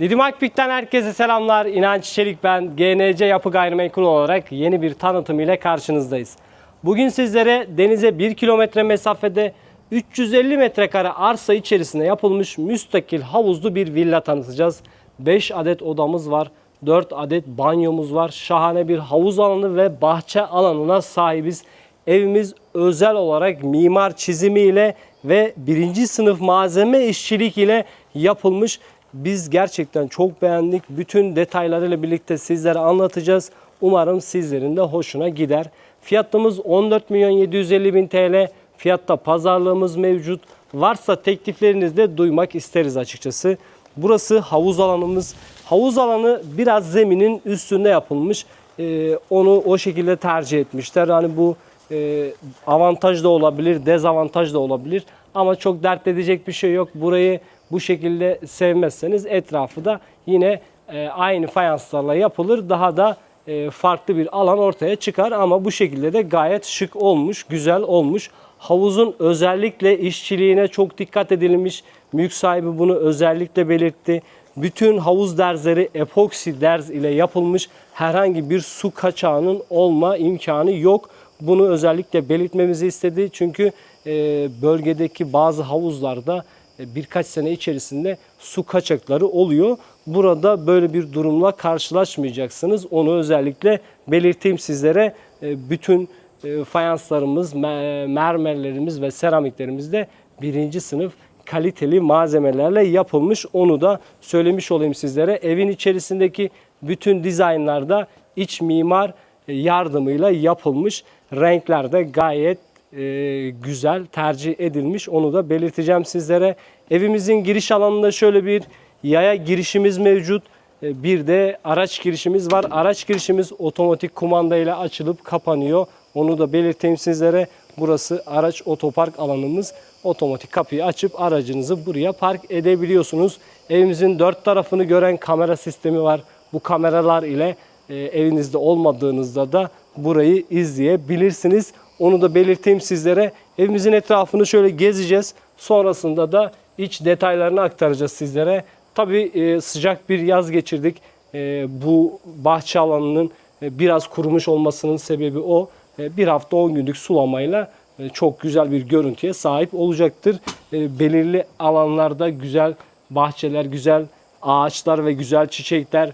Didim Akbük'ten herkese selamlar. İnanç Çelik ben. GNC Yapı Gayrimenkul olarak yeni bir tanıtım ile karşınızdayız. Bugün sizlere denize 1 kilometre mesafede 350 metrekare arsa içerisinde yapılmış müstakil havuzlu bir villa tanıtacağız. 5 adet odamız var. 4 adet banyomuz var. Şahane bir havuz alanı ve bahçe alanına sahibiz. Evimiz özel olarak mimar çizimiyle ve birinci sınıf malzeme işçilik ile yapılmış. Biz gerçekten çok beğendik. Bütün detaylarıyla birlikte sizlere anlatacağız. Umarım sizlerin de hoşuna gider. Fiyatımız 14 milyon 750 bin TL. Fiyatta pazarlığımız mevcut. Varsa tekliflerinizi de duymak isteriz açıkçası. Burası havuz alanımız. Havuz alanı biraz zeminin üstünde yapılmış. Ee, onu o şekilde tercih etmişler. Hani bu e, avantaj da olabilir, dezavantaj da olabilir. Ama çok dert edecek bir şey yok. Burayı bu şekilde sevmezseniz etrafı da yine e, aynı fayanslarla yapılır. Daha da e, farklı bir alan ortaya çıkar ama bu şekilde de gayet şık olmuş, güzel olmuş. Havuzun özellikle işçiliğine çok dikkat edilmiş. Mülk sahibi bunu özellikle belirtti. Bütün havuz derzleri epoksi derz ile yapılmış. Herhangi bir su kaçağının olma imkanı yok. Bunu özellikle belirtmemizi istedi. Çünkü e, bölgedeki bazı havuzlarda birkaç sene içerisinde su kaçakları oluyor. Burada böyle bir durumla karşılaşmayacaksınız. Onu özellikle belirteyim sizlere. E, Bütün e, fayanslarımız, me- mermerlerimiz ve seramiklerimiz de birinci sınıf kaliteli malzemelerle yapılmış. Onu da söylemiş olayım sizlere. Evin içerisindeki bütün dizaynlarda iç mimar e, yardımıyla yapılmış. Renkler de gayet e, güzel tercih edilmiş. Onu da belirteceğim sizlere. Evimizin giriş alanında şöyle bir yaya girişimiz mevcut. E, Bir de araç girişimiz var. Araç girişimiz otomatik kumanda ile açılıp kapanıyor. Onu da belirteyim sizlere. Burası araç otopark alanımız. Otomatik kapıyı açıp aracınızı buraya park edebiliyorsunuz. Evimizin dört tarafını gören kamera sistemi var. Bu kameralar ile e, evinizde olmadığınızda da burayı izleyebilirsiniz. Onu da belirteyim sizlere. Evimizin etrafını şöyle gezeceğiz. Sonrasında da iç detaylarını aktaracağız sizlere. Tabii e, sıcak bir yaz geçirdik. E, bu bahçe alanının e, biraz kurumuş olmasının sebebi o. Bir hafta 10 günlük sulamayla çok güzel bir görüntüye sahip olacaktır. Belirli alanlarda güzel bahçeler, güzel ağaçlar ve güzel çiçekler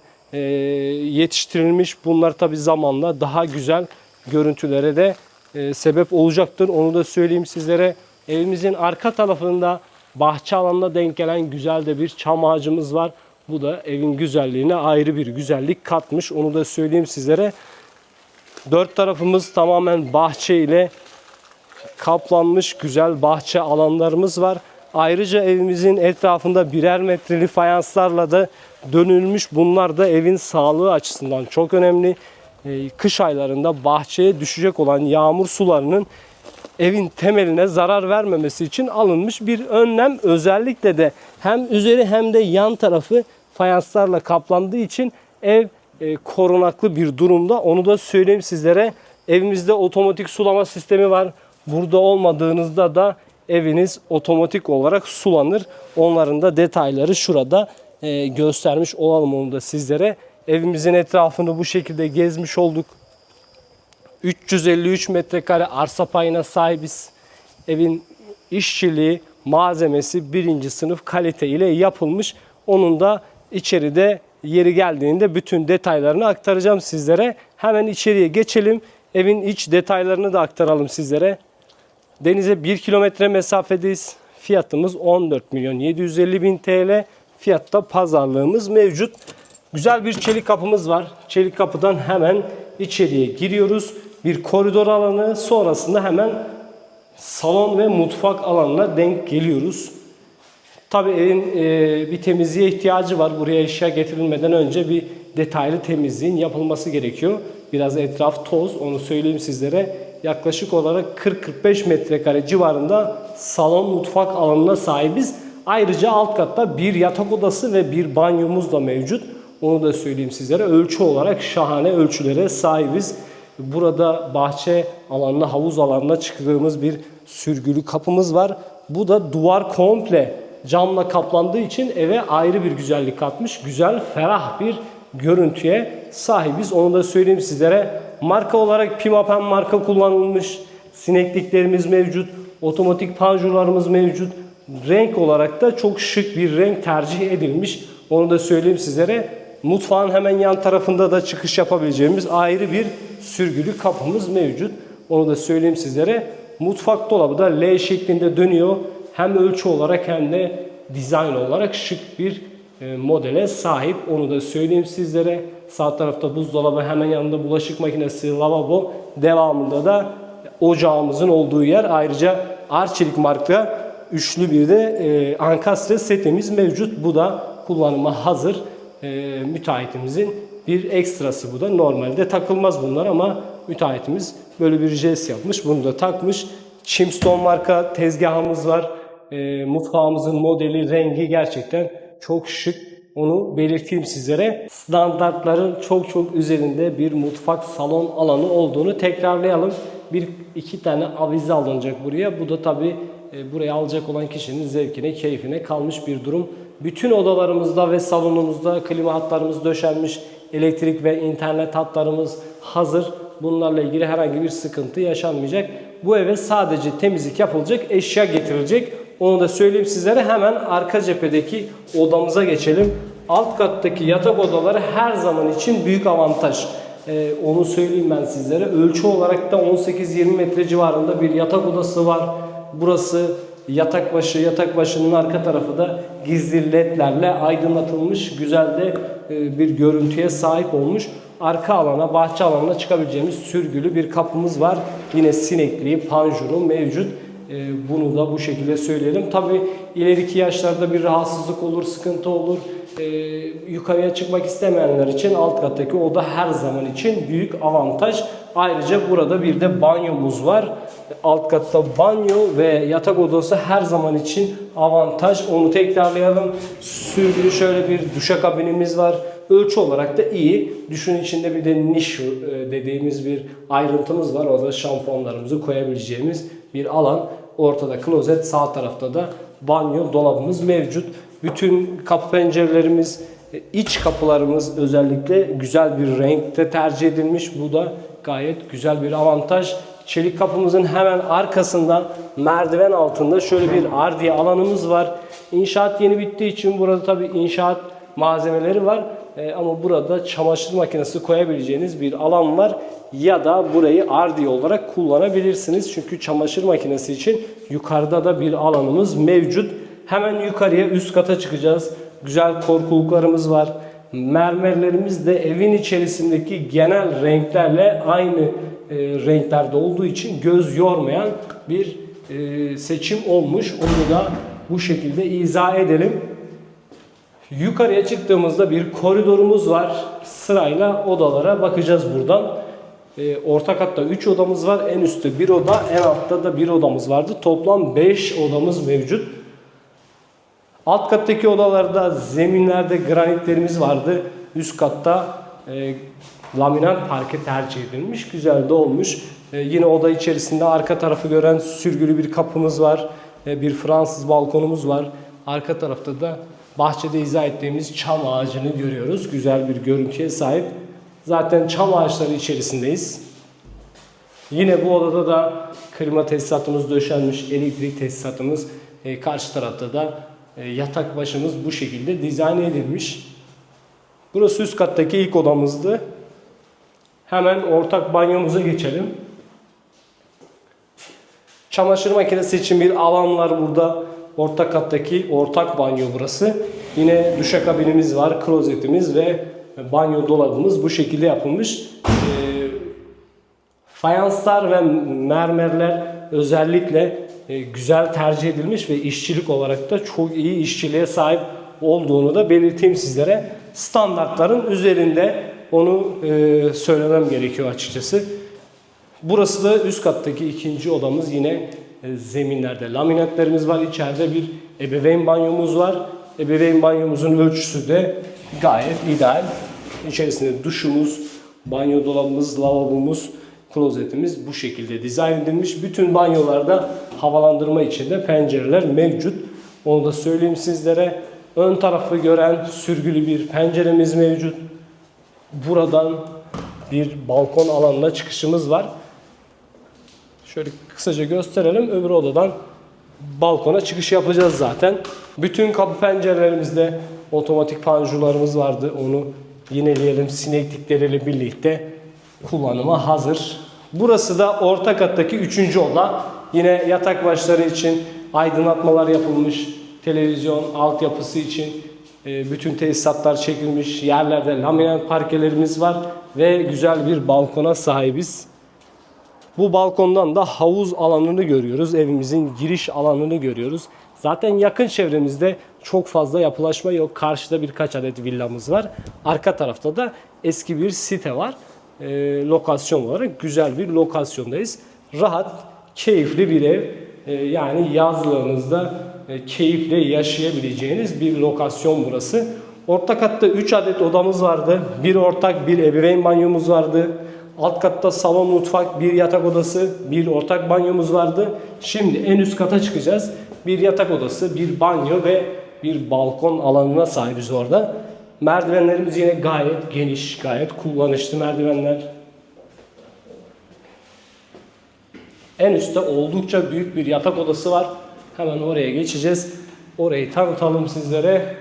yetiştirilmiş. Bunlar tabii zamanla daha güzel görüntülere de e, sebep olacaktır. Onu da söyleyeyim sizlere. Evimizin arka tarafında bahçe alanına denk gelen güzel de bir çam ağacımız var. Bu da evin güzelliğine ayrı bir güzellik katmış. Onu da söyleyeyim sizlere. Dört tarafımız tamamen bahçe ile kaplanmış güzel bahçe alanlarımız var. Ayrıca evimizin etrafında birer metreli fayanslarla da dönülmüş. Bunlar da evin sağlığı açısından çok önemli. Ee, Kış aylarında bahçeye düşecek olan yağmur sularının evin temeline zarar vermemesi için alınmış bir önlem. Özellikle de hem üzeri hem de yan tarafı fayanslarla kaplandığı için ev e, korunaklı bir durumda. Onu da söyleyeyim sizlere. Evimizde otomatik sulama sistemi var. Burada olmadığınızda da eviniz otomatik olarak sulanır. Onların da detayları şurada e, göstermiş olalım onu da sizlere. Evimizin etrafını bu şekilde gezmiş olduk. 353 metrekare arsa payına sahibiz. Evin işçiliği, malzemesi birinci sınıf kalite ile yapılmış. Onun da içeride yeri geldiğinde bütün detaylarını aktaracağım sizlere. Hemen içeriye geçelim. Evin iç detaylarını da aktaralım sizlere. Denize 1 kilometre mesafedeyiz. Fiyatımız 14 milyon 750 bin TL. Fiyatta pazarlığımız mevcut. Güzel bir çelik kapımız var. Çelik kapıdan hemen içeriye giriyoruz. Bir koridor alanı sonrasında hemen salon ve mutfak alanına denk geliyoruz. Tabii evin e, bir temizliğe ihtiyacı var. Buraya eşya getirilmeden önce bir detaylı temizliğin yapılması gerekiyor. Biraz etraf toz, onu söyleyeyim sizlere. Yaklaşık olarak 40-45 metrekare civarında salon mutfak alanına sahibiz. Ayrıca alt katta bir yatak odası ve bir banyomuz da mevcut. Onu da söyleyeyim sizlere. Ölçü olarak şahane ölçülere sahibiz. Burada bahçe alanına, havuz alanına çıktığımız bir sürgülü kapımız var. Bu da duvar komple camla kaplandığı için eve ayrı bir güzellik katmış. Güzel, ferah bir görüntüye sahibiz. Onu da söyleyeyim sizlere. Marka olarak Pimapen marka kullanılmış. Sinekliklerimiz mevcut. Otomatik panjurlarımız mevcut. Renk olarak da çok şık bir renk tercih edilmiş. Onu da söyleyeyim sizlere. Mutfağın hemen yan tarafında da çıkış yapabileceğimiz ayrı bir sürgülü kapımız mevcut. Onu da söyleyeyim sizlere. Mutfak dolabı da L şeklinde dönüyor. Hem ölçü olarak hem de dizayn olarak şık bir e, modele sahip. Onu da söyleyeyim sizlere. Sağ tarafta buzdolabı, hemen yanında bulaşık makinesi, lavabo. Devamında da ocağımızın olduğu yer. Ayrıca Arçelik marka üçlü bir de e, ankastre setimiz mevcut. Bu da kullanıma hazır e, müteahhitimizin bir ekstrası bu da. Normalde takılmaz bunlar ama müteahhitimiz böyle bir jest yapmış. Bunu da takmış. Chimstone marka tezgahımız var. E, mutfağımızın modeli, rengi gerçekten çok şık. Onu belirteyim sizlere. Standartların çok çok üzerinde bir mutfak salon alanı olduğunu tekrarlayalım. Bir iki tane avize alınacak buraya. Bu da tabi buraya alacak olan kişinin zevkine, keyfine kalmış bir durum. Bütün odalarımızda ve salonumuzda klima hatlarımız döşenmiş. Elektrik ve internet hatlarımız hazır. Bunlarla ilgili herhangi bir sıkıntı yaşanmayacak. Bu eve sadece temizlik yapılacak, eşya getirilecek. Onu da söyleyeyim sizlere. Hemen arka cephedeki odamıza geçelim. Alt kattaki yatak odaları her zaman için büyük avantaj. Ee, onu söyleyeyim ben sizlere. Ölçü olarak da 18-20 metre civarında bir yatak odası var. Burası yatak başı, yatak başının arka tarafı da gizli ledlerle aydınlatılmış, güzel de e, bir görüntüye sahip olmuş. Arka alana, bahçe alanına çıkabileceğimiz sürgülü bir kapımız var. Yine sinekli, panjuru mevcut. E, Bunu da bu şekilde söyleyelim. Tabi ileriki yaşlarda bir rahatsızlık olur, sıkıntı olur. E, yukarıya çıkmak istemeyenler için alt kattaki oda her zaman için büyük avantaj. Ayrıca burada bir de banyomuz var. Alt katta banyo ve yatak odası her zaman için avantaj. Onu tekrarlayalım. Sürgülü şöyle bir duşakabinimiz var. Ölçü olarak da iyi. Düşün içinde bir de niş e, dediğimiz bir ayrıntımız var. Orada şampuanlarımızı koyabileceğimiz bir alan. Ortada klozet, sağ tarafta da banyo dolabımız mevcut. Bütün kapı pencerelerimiz, e, iç kapılarımız özellikle güzel bir renkte tercih edilmiş. Bu da gayet güzel bir avantaj. Çelik kapımızın hemen arkasında merdiven altında şöyle bir ardiye alanımız var. İnşaat yeni bittiği için burada tabii inşaat malzemeleri var. Ee, ama burada çamaşır makinesi koyabileceğiniz bir alan var. Ya da burayı ardiye olarak kullanabilirsiniz. Çünkü çamaşır makinesi için yukarıda da bir alanımız mevcut. Hemen yukarıya üst kata çıkacağız. Güzel korkuluklarımız var. Mermerlerimiz de evin içerisindeki genel renklerle aynı e, renklerde olduğu için göz yormayan bir e, seçim olmuş. Onu da bu şekilde izah edelim. Yukarıya çıktığımızda bir koridorumuz var. Sırayla odalara bakacağız buradan. E, orta katta 3 odamız var. En üstte bir oda, en altta da bir odamız vardı. Toplam 5 odamız mevcut. Alt kattaki odalarda zeminlerde granitlerimiz vardı. Üst katta e, laminat parke tercih edilmiş. Güzel de olmuş. E, yine oda içerisinde arka tarafı gören sürgülü bir kapımız var. E, bir Fransız balkonumuz var. Arka tarafta da bahçede izah ettiğimiz çam ağacını görüyoruz. Güzel bir görüntüye sahip. Zaten çam ağaçları içerisindeyiz. Yine bu odada da klima tesisatımız döşenmiş, elektrik tesisatımız. E, karşı tarafta da e, yatak başımız bu şekilde dizayn edilmiş. Burası üst kattaki ilk odamızdı. Hemen ortak banyomuza geçelim. Çamaşır makinesi için bir alan var burada. Orta kattaki ortak banyo burası. Yine duşakabinimiz var, klozetimiz ve banyo dolabımız bu şekilde yapılmış. Ee, fayanslar ve mermerler özellikle e, güzel tercih edilmiş ve işçilik olarak da çok iyi işçiliğe sahip olduğunu da belirteyim sizlere. Standartların üzerinde onu e, söylemem gerekiyor açıkçası. Burası da üst kattaki ikinci odamız yine e, zeminlerde laminatlarımız var. İçeride bir ebeveyn banyomuz var. Ebeveyn banyomuzun ölçüsü de gayet ideal. İçerisinde duşumuz, banyo dolabımız, lavabomuz, klozetimiz bu şekilde dizayn edilmiş. Bütün banyolarda havalandırma için de pencereler mevcut. Onu da söyleyeyim sizlere. Ön tarafı gören sürgülü bir penceremiz mevcut. Buradan bir balkon alanına çıkışımız var. Şöyle kısaca gösterelim. Öbür odadan balkona çıkış yapacağız zaten. Bütün kapı pencerelerimizde otomatik panjurlarımız vardı. Onu yineleyelim. Sineklikleriyle birlikte kullanıma hazır. Burası da orta kattaki üçüncü oda. Yine yatak başları için aydınlatmalar yapılmış. Televizyon altyapısı için e, bütün tesisatlar çekilmiş. Yerlerde laminat parkelerimiz var ve güzel bir balkona sahibiz. Bu balkondan da havuz alanını görüyoruz. Evimizin giriş alanını görüyoruz. Zaten yakın çevremizde çok fazla yapılaşma yok. Karşıda birkaç adet villamız var. Arka tarafta da eski bir site var. Ee, lokasyon olarak güzel bir lokasyondayız. Rahat, keyifli bir ev. Ee, yani yazlığınızda e, keyifle yaşayabileceğiniz bir lokasyon burası. Orta katta 3 adet odamız vardı. Bir ortak bir ebeveyn banyomuz vardı. Alt katta salon, mutfak, bir yatak odası, bir ortak banyomuz vardı. Şimdi en üst kata çıkacağız. Bir yatak odası, bir banyo ve bir balkon alanına sahibiz orada. Merdivenlerimiz yine gayet geniş, gayet kullanışlı merdivenler. En üstte oldukça büyük bir yatak odası var. Hemen oraya geçeceğiz. Orayı tanıtalım sizlere.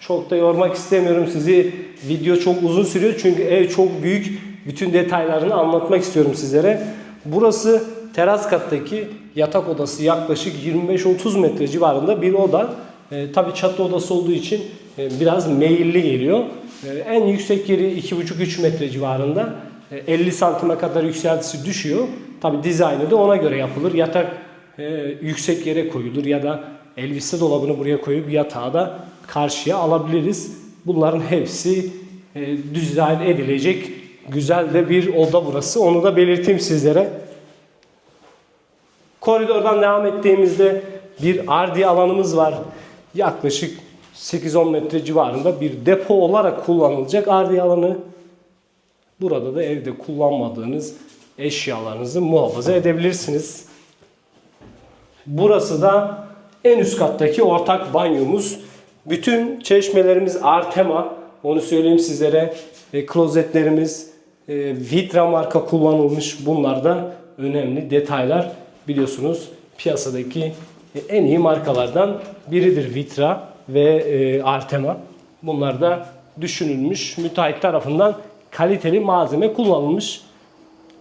Çok da yormak istemiyorum sizi. Video çok uzun sürüyor çünkü ev çok büyük. Bütün detaylarını anlatmak istiyorum sizlere. Burası teras kattaki yatak odası yaklaşık 25-30 metre civarında bir oda. E, tabii çatı odası olduğu için e, biraz meyilli geliyor. E, en yüksek yeri 2,5-3 metre civarında. E, 50 santime kadar yükseltisi düşüyor. Tabii dizaynı da ona göre yapılır. Yatak e, yüksek yere koyulur ya da elbise dolabını buraya koyup yatağı da karşıya alabiliriz. Bunların hepsi e, dizayn edilecek güzel de bir oda burası. Onu da belirteyim sizlere. Koridordan devam ettiğimizde bir ardi alanımız var. Yaklaşık 8-10 metre civarında bir depo olarak kullanılacak ardi alanı. Burada da evde kullanmadığınız eşyalarınızı muhafaza edebilirsiniz. Burası da en üst kattaki ortak banyomuz. Bütün çeşmelerimiz Artema. Onu söyleyeyim sizlere. E, klozetlerimiz e, Vitra marka kullanılmış. Bunlar da önemli detaylar. Biliyorsunuz piyasadaki en iyi markalardan biridir Vitra ve e, Artema. Bunlar da düşünülmüş. Müteahhit tarafından kaliteli malzeme kullanılmış.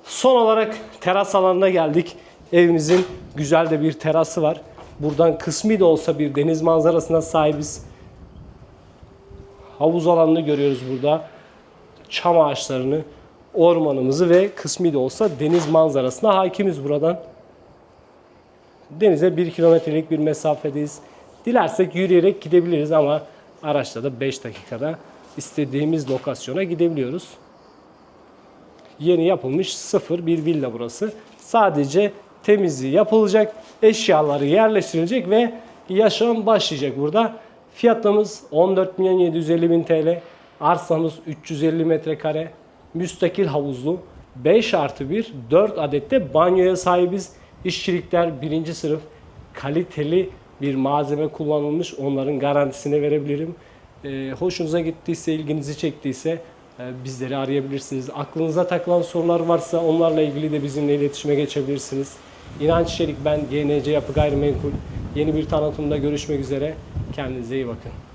Son olarak teras alanına geldik. Evimizin güzel de bir terası var. Buradan kısmi de olsa bir deniz manzarasına sahibiz. Havuz alanını görüyoruz burada. Çam ağaçlarını, ormanımızı ve kısmi de olsa deniz manzarasına hakimiz buradan. Denize 1 kilometrelik bir mesafedeyiz. Dilersek yürüyerek gidebiliriz ama araçla da 5 dakikada istediğimiz lokasyona gidebiliyoruz. Yeni yapılmış sıfır bir villa burası. Sadece temizliği yapılacak, eşyaları yerleştirilecek ve yaşam başlayacak burada. Fiyatımız 14 milyon 750 bin TL. Arsamız 350 metrekare. Müstakil havuzlu. 5 artı 1, 4 adette banyoya sahibiz. İşçilikler birinci sınıf kaliteli bir malzeme kullanılmış. Onların garantisini verebilirim. Ee, hoşunuza gittiyse, ilginizi çektiyse e, bizleri arayabilirsiniz. Aklınıza takılan sorular varsa onlarla ilgili de bizimle iletişime geçebilirsiniz. İnanç Çelik ben GNC Yapı Gayrimenkul. Yeni bir tanıtımda görüşmek üzere. Kendinize iyi bakın.